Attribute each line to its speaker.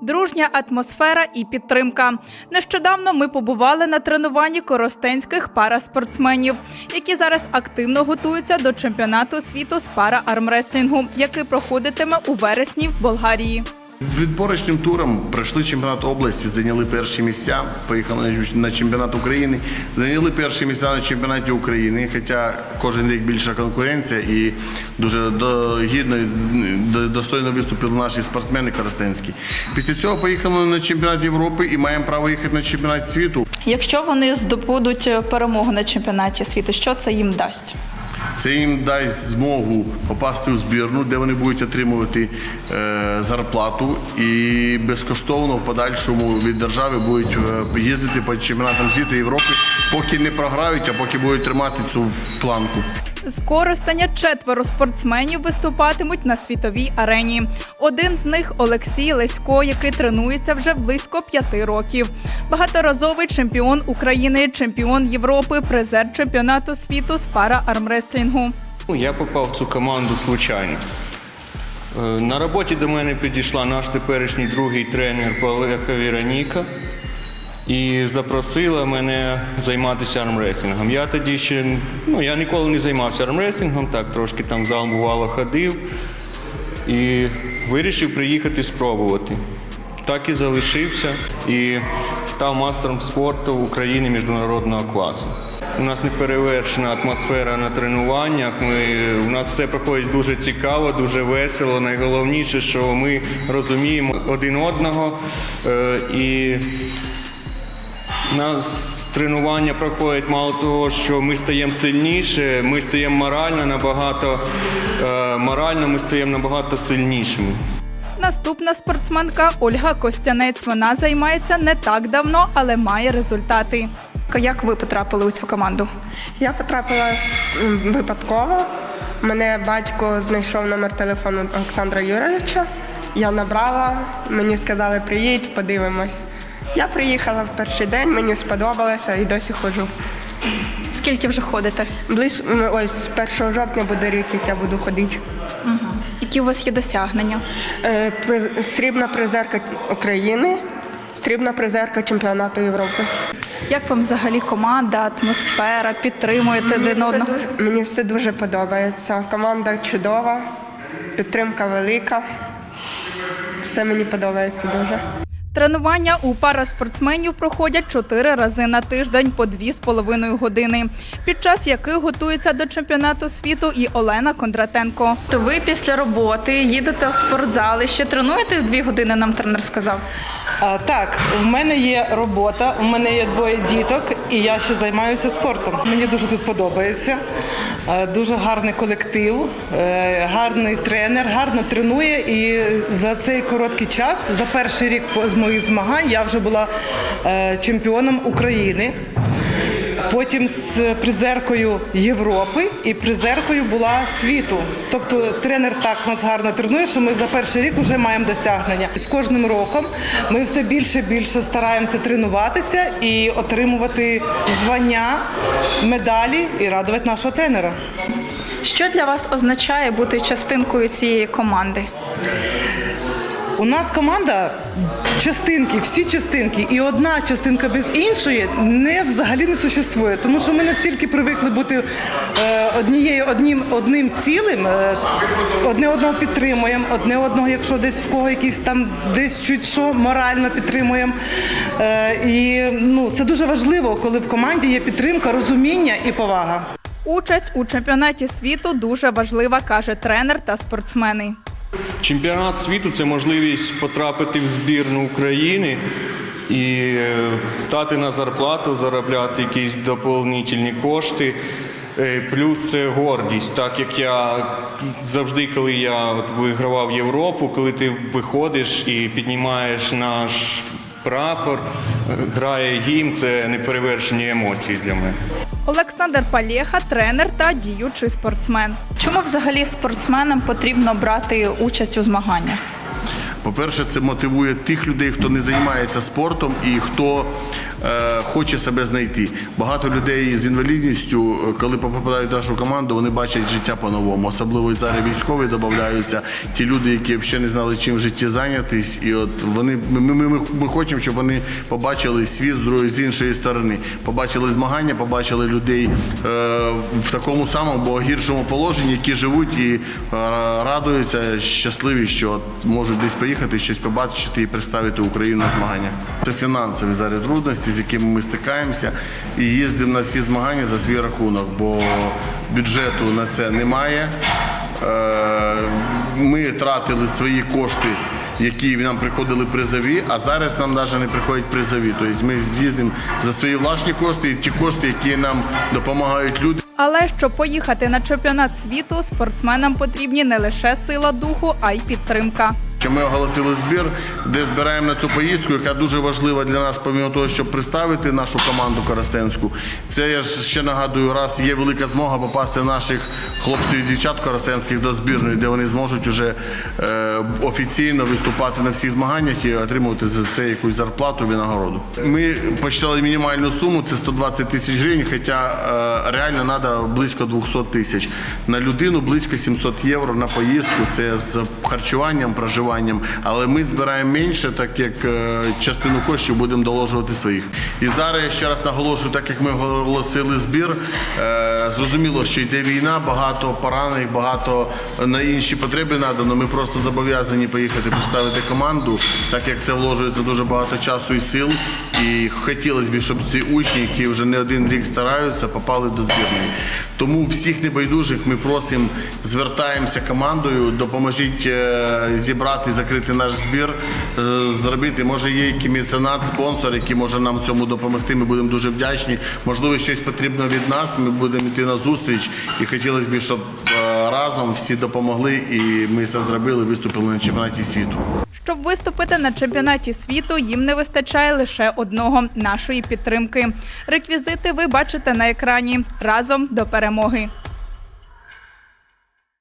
Speaker 1: Дружня атмосфера і підтримка. Нещодавно ми побували на тренуванні коростенських параспортсменів, які зараз активно готуються до чемпіонату світу з пара-армреслінгу, який проходитиме у вересні в Болгарії.
Speaker 2: Відборочним туром пройшли чемпіонат області, зайняли перші місця, поїхали на чемпіонат України, зайняли перші місця на чемпіонаті України. Хоча кожен рік більша конкуренція і дуже гідно достойно виступили наші спортсмени коростенські. Після цього поїхали на чемпіонат Європи і маємо право їхати на чемпіонат світу.
Speaker 1: Якщо вони здобудуть перемогу на чемпіонаті світу, що це їм дасть?
Speaker 2: Це їм дасть змогу попасти у збірну, де вони будуть отримувати е, зарплату і безкоштовно в подальшому від держави будуть е, їздити по чемпіонатам світу Європи, поки не програють, а поки будуть тримати цю планку.
Speaker 1: З Коростеня четверо спортсменів виступатимуть на світовій арені. Один з них Олексій Лесько, який тренується вже близько п'яти років. Багаторазовий чемпіон України, чемпіон Європи, призер чемпіонату світу з пара-армреслінгу.
Speaker 3: Ну, Я попав в цю команду случайно. Е, На роботі до мене підійшла наш теперішній другий тренер Олега Віроніка і запросила мене займатися армреслінгом. Я тоді ще ну, я ніколи не займався армреслінгом, так трошки там в зал бувало ходив і вирішив приїхати спробувати. Так і залишився і став мастером спорту України міжнародного класу. У нас неперевершена атмосфера на тренуваннях. Ми, у нас все проходить дуже цікаво, дуже весело. Найголовніше, що ми розуміємо один одного. Е, і у нас тренування проходять мало того, що ми стаємо сильніше, ми стаємо морально набагато е, морально ми стаємо набагато сильнішими.
Speaker 1: Наступна спортсменка Ольга Костянець. Вона займається не так давно, але має результати. Як ви потрапили у цю команду?
Speaker 4: Я потрапила випадково. Мене батько знайшов номер телефону Олександра Юрійовича. Я набрала, мені сказали, приїдь, подивимось. Я приїхала в перший день, мені сподобалося і досі ходжу.
Speaker 1: Скільки вже ходите?
Speaker 4: Близь, м, ось 1 жовтня буде рік, як я буду ходити.
Speaker 1: Які у вас є досягнення?
Speaker 4: Е, Срібна призерка України, срібна призерка чемпіонату Європи.
Speaker 1: Як вам взагалі команда, атмосфера, підтримуєте один одного?
Speaker 4: дуже- Мені все дуже подобається. Команда чудова, підтримка велика. Все мені подобається дуже.
Speaker 1: Тренування у параспортсменів проходять чотири рази на тиждень по дві з половиною години, під час яких готується до чемпіонату світу і Олена Кондратенко. То ви після роботи їдете в спортзал і ще тренуєтесь дві години, нам тренер сказав.
Speaker 5: Так, в мене є робота, у мене є двоє діток, і я ще займаюся спортом. Мені дуже тут подобається. Дуже гарний колектив, е, гарний тренер, гарно тренує. І за цей короткий час, за перший рік з моїх змагань, я вже була е, чемпіоном України. Потім з призеркою Європи і призеркою була світу. Тобто тренер так нас гарно тренує, що ми за перший рік вже маємо досягнення. З кожним роком ми все більше і більше стараємося тренуватися і отримувати звання, медалі і радувати нашого тренера.
Speaker 1: Що для вас означає бути частинкою цієї команди?
Speaker 5: У нас команда частинки, всі частинки, і одна частинка без іншої не взагалі не существує. Тому що ми настільки привикли бути е, однією одним одним цілим, е, одне одного підтримуємо, одне одного, якщо десь в кого якісь там десь чуть що морально підтримуємо. Е, і ну це дуже важливо, коли в команді є підтримка, розуміння і повага.
Speaker 1: Участь у чемпіонаті світу дуже важлива, каже тренер та спортсмени.
Speaker 3: Чемпіонат світу це можливість потрапити в збірну України і е, стати на зарплату, заробляти якісь доповнительні кошти. Е, Плюс це гордість, так як я завжди, коли я от вигравав Європу, коли ти виходиш і піднімаєш наш прапор, грає гімн, це неперевершені емоції для мене.
Speaker 1: Олександр Палєха, тренер та діючий спортсмен. Чому взагалі спортсменам потрібно брати участь у змаганнях?
Speaker 2: По-перше, це мотивує тих людей, хто не займається спортом і хто хоче себе знайти. Багато людей з інвалідністю, е, коли попадають в нашу команду, вони бачать життя по-новому. Особливо зараз військові додаються, ті люди, які ще не знали, чим в житті зайнятись. І от вони ми, ми, ми, ми хочемо, щоб вони побачили світ з другої з іншої сторони, побачили змагання, побачили людей е, в такому самому або гіршому положенні, які живуть і е, радуються, щасливі, що от можуть десь поїхати, щось побачити і представити Україну на змаганнях. Це фінансові зараз трудності, з якими ми стикаємося, і їздимо на всі змагання за свій рахунок, бо бюджету на це немає. Е, Ми тратили свої кошти, які нам приходили призові, а зараз нам навіть не приходять призові. Тобто ми з'їздимо за свої власні кошти і ті кошти, які нам допомагають люди.
Speaker 1: Але щоб поїхати на чемпіонат світу, спортсменам потрібні не лише сила духу, а й підтримка.
Speaker 2: Що ми оголосили збір, де збираємо на цю поїздку, яка дуже важлива для нас, помимо того, щоб представити нашу команду Коростенську. Це я ще нагадую, раз є велика змога попасти наших хлопців і дівчат коростенських до збірної, де вони зможуть уже е, офіційно виступати на всіх змаганнях і отримувати за це якусь зарплату винагороду. Ми почитали мінімальну суму, це 120 тисяч гривень, хоча е, реально треба близько 200 тисяч. На людину близько 700 євро на поїздку. Це з харчуванням, проживанням. Але ми збираємо менше, так як е, частину коштів будемо доложувати своїх. І зараз я ще раз наголошую, так як ми оголосили збір, е, зрозуміло, що йде війна, багато поранених, багато на інші потреби надано. Ми просто зобов'язані поїхати представити команду, так як це вложується дуже багато часу і сил. І хотілося б, щоб ці учні, які вже не один рік стараються, попали до збірної. Тому всіх небайдужих ми просимо, звертаємося командою, допоможіть е, зібрати, закрити наш збір, е, зробити. Може, є який меценат, спонсор, який може нам цьому допомогти. Ми будемо дуже вдячні. Можливо, щось потрібно від нас. Ми будемо йти на зустріч. І хотілося б, щоб е, разом всі допомогли, і ми це зробили, виступили на чемпіонаті світу.
Speaker 1: Щоб виступити на чемпіонаті світу, їм не вистачає лише одного нашої підтримки. Реквізити ви бачите на екрані разом до перемоги.